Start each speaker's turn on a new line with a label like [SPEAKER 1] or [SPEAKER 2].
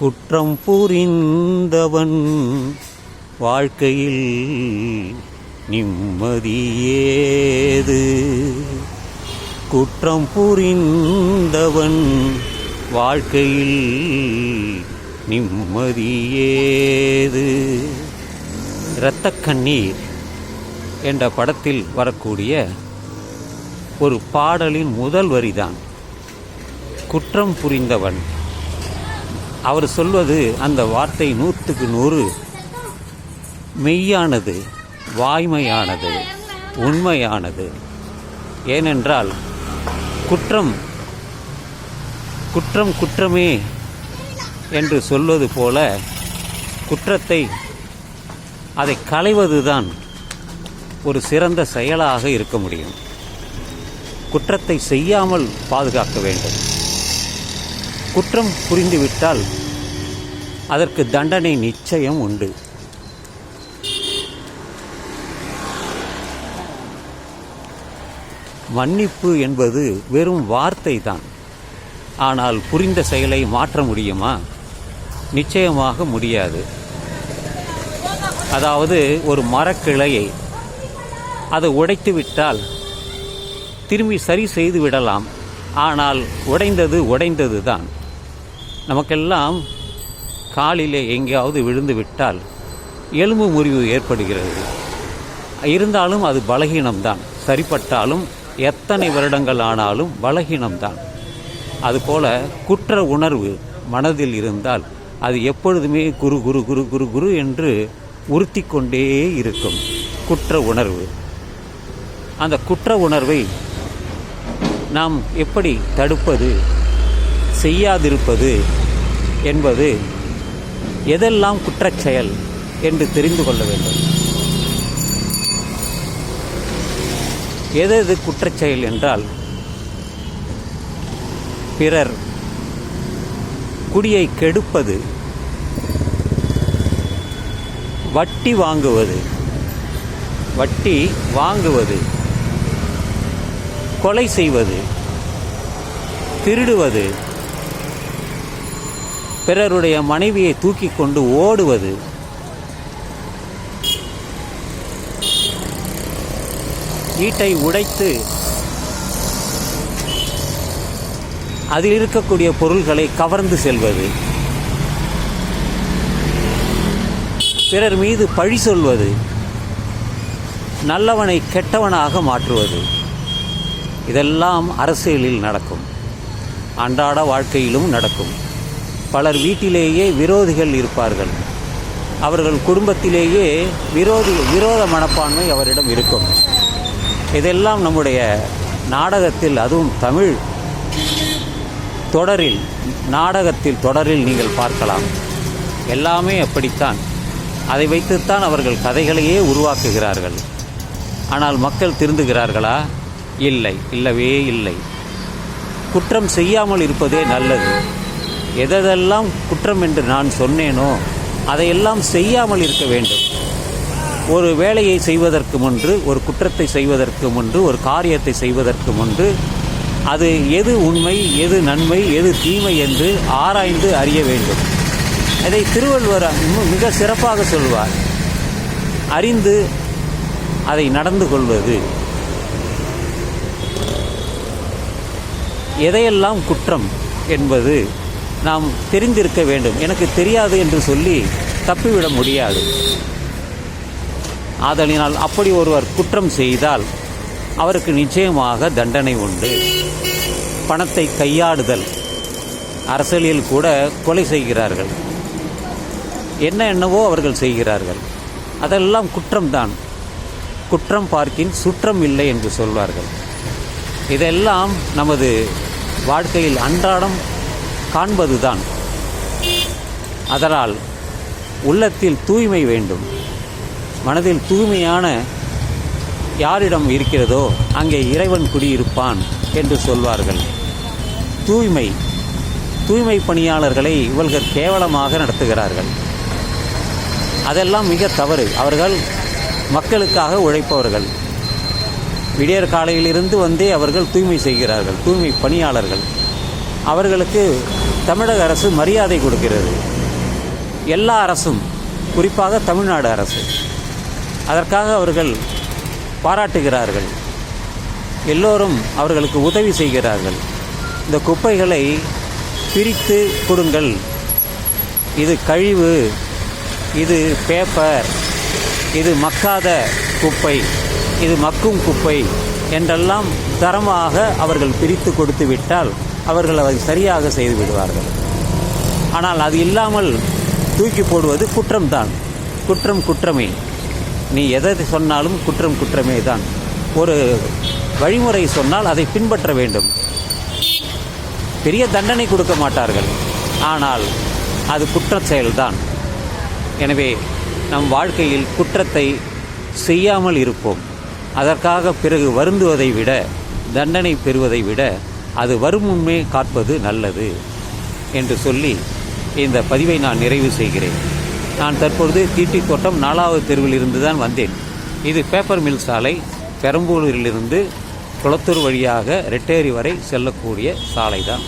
[SPEAKER 1] குற்றம் புரிந்தவன் வாழ்க்கையில் நிம்மதியேது குற்றம் புரிந்தவன் வாழ்க்கையில் நிம்மதியேது இரத்த கண்ணீர் என்ற படத்தில் வரக்கூடிய ஒரு பாடலின் முதல் வரிதான் குற்றம் புரிந்தவன். அவர் சொல்வது அந்த வார்த்தை நூற்றுக்கு நூறு. மெய்யானது வாய்மையானது உண்மையானது. ஏனென்றால் குற்றம் குற்றம் குற்றமே என்று சொல்வது போல குற்றத்தை அதை களைவதுதான் ஒரு சிறந்த செயலாக இருக்க முடியும். குற்றத்தை செய்யாமல் பாதுகாக்க வேண்டும். குற்றம் புரிந்துவிட்டால் அதற்கு தண்டனை நிச்சயம் உண்டு. மன்னிப்பு என்பது வெறும் வார்த்தை தான் ஆனால் புரிந்த செயலை மாற்ற முடியுமா? நிச்சயமாக முடியாது. அதாவது ஒரு மரக்கிளையை அதை உடைத்து விட்டால் திரும்பி சரி செய்து விடலாம் ஆனால் உடைந்தது உடைந்தது தான் நமக்கெல்லாம் காலிலே எங்கேயாவது விழுந்து விட்டால் எலும்பு முறிவு ஏற்படுகிறது. இருந்தாலும் அது பலகீனம்தான். சரிப்பட்டாலும் எத்தனை வருடங்கள் ஆனாலும் பலகீனம்தான். அதுபோல குற்ற உணர்வு மனதில் இருந்தால் அது எப்பொழுதுமே குரு குரு குரு குரு குரு என்று உறுத்தி கொண்டே இருக்கும். குற்ற உணர்வு. அந்த குற்ற உணர்வை நாம் எப்படி தடுப்பது செய்யாதிருப்பது என்பது எதெல்லாம் குற்றச் செயல் என்று தெரிந்து கொள்ள வேண்டும். எது எது குற்றச் செயல் என்றால் பிறர் குடியை கெடுப்பது வட்டி வாங்குவது வட்டி வாங்குவது கொலை செய்வது திருடுவது பிறருடைய மனைவியை தூக்கி கொண்டு ஓடுவது. வீட்டை உடைத்து அதில் இருக்கக்கூடிய பொருள்களை கவர்ந்து செல்வது. பிறர் மீது பழி சொல்வது. நல்லவனை கெட்டவனாக மாற்றுவது. இதெல்லாம் அரசியலில் நடக்கும். அன்றாட வாழ்க்கையிலும் நடக்கும். பலர் வீட்டிலேயே விரோதிகள் இருப்பார்கள். அவர்கள் குடும்பத்திலேயே விரோதி விரோத மனப்பான்மை அவரிடம் இருக்கும். இதெல்லாம் நம்முடைய நாடகத்தில் அதுவும் தமிழ் தொடரில் நாடகத்தில் தொடரில் நீங்கள் பார்க்கலாம். எல்லாமே அப்படித்தான். அதை வைத்துத்தான் அவர்கள் கதைகளையே உருவாக்குகிறார்கள். ஆனால் மக்கள் திருந்துகிறார்களா? இல்லை இல்லவே இல்லை. குற்றம் செய்யாமல் இருப்பதே நல்லது. எதெல்லாம் குற்றம் என்று நான் சொன்னேனோ அதையெல்லாம் செய்யாமல் இருக்க வேண்டும். ஒரு வேலையை செய்வதற்கு முன்பு ஒரு குற்றத்தை செய்வதற்கு முன்பு ஒரு காரியத்தை செய்வதற்கு முன்பு அது எது உண்மை எது நன்மை எது தீமை என்று ஆராய்ந்து அறிய வேண்டும். இதை திருவள்ளுவர் மிக சிறப்பாக சொல்வார். அறிந்து அதை நடந்து கொள்வது. எதையெல்லாம் குற்றம் என்பது நாம் தெரிந்திருக்க வேண்டும். எனக்கு தெரியாது என்று சொல்லி தப்பிவிட முடியாது. ஆதலினால் அப்படி ஒருவர் குற்றம் செய்தால் அவருக்கு நிச்சயமாக தண்டனை உண்டு. பணத்தை கையாடுதல் அரசியலில் கூட கொலை செய்கிறார்கள். என்ன என்னவோ அவர்கள் செய்கிறார்கள். அதெல்லாம் குற்றம்தான். குற்றம் பார்க்கின் சுற்றம் இல்லை என்று சொல்வார்கள். இதெல்லாம் நமது வாழ்க்கையில் அன்றாடம் காண்பதுதான். அதனால் உள்ளத்தில் தூய்மை வேண்டும். மனதில் தூய்மையான யாரிடம் இருக்கிறதோ அங்கே இறைவன் குடியிருப்பான் என்று சொல்வார்கள். தூய்மை தூய்மை பணியாளர்களை இவர்கள் கேவலமாக நடத்துகிறார்கள். அதெல்லாம் மிக தவறு. அவர்கள் மக்களுக்காக உழைப்பவர்கள். விடியற் காலையிலிருந்து வந்தே அவர்கள் தூய்மை செய்கிறார்கள். தூய்மை பணியாளர்கள். அவர்களுக்கு தமிழக அரசு மரியாதை கொடுக்கிறது. எல்லா அரசும் குறிப்பாக தமிழ்நாடு அரசு. அதற்காக அவர்கள் பாராட்டுகிறார்கள். எல்லோரும் அவர்களுக்கு உதவி செய்கிறார்கள். இந்த குப்பைகளை பிரித்து கொடுங்கள். இது கழிவு இது பேப்பர் இது மக்காத குப்பை இது மக்கும் குப்பை என்றெல்லாம் தரமாக அவர்கள் பிரித்து கொடுத்து விட்டால் அவர்கள் அதை சரியாக செய்து விடுவார்கள். ஆனால் அது இல்லாமல் தூக்கி போடுவது குற்றம்தான். குற்றம் குற்றமே. நீ எதை சொன்னாலும் குற்றம் குற்றமே தான். ஒரு வழிமுறை சொன்னால் அதை பின்பற்ற வேண்டும். பெரிய தண்டனை கொடுக்க மாட்டார்கள். ஆனால் அது குற்ற செயல்தான். எனவே நம் வாழ்க்கையில் குற்றத்தை செய்யாமல் இருப்போம். அதற்காக பிறகு வருந்துவதை விட தண்டனை பெறுவதை விட அது வரும் முன்பே காப்பது நல்லது என்று சொல்லி இந்த பதிவை நான் நிறைவு செய்கிறேன். நான் தற்பொழுது தீட்டி தோட்டம் நாலாவது தெருவில் இருந்து தான் வந்தேன். இது பேப்பர் மில் சாலை பெரம்பலூரிலிருந்து குளத்தூர் வழியாக ரெட்டேரி வரை செல்லக்கூடிய சாலை தான்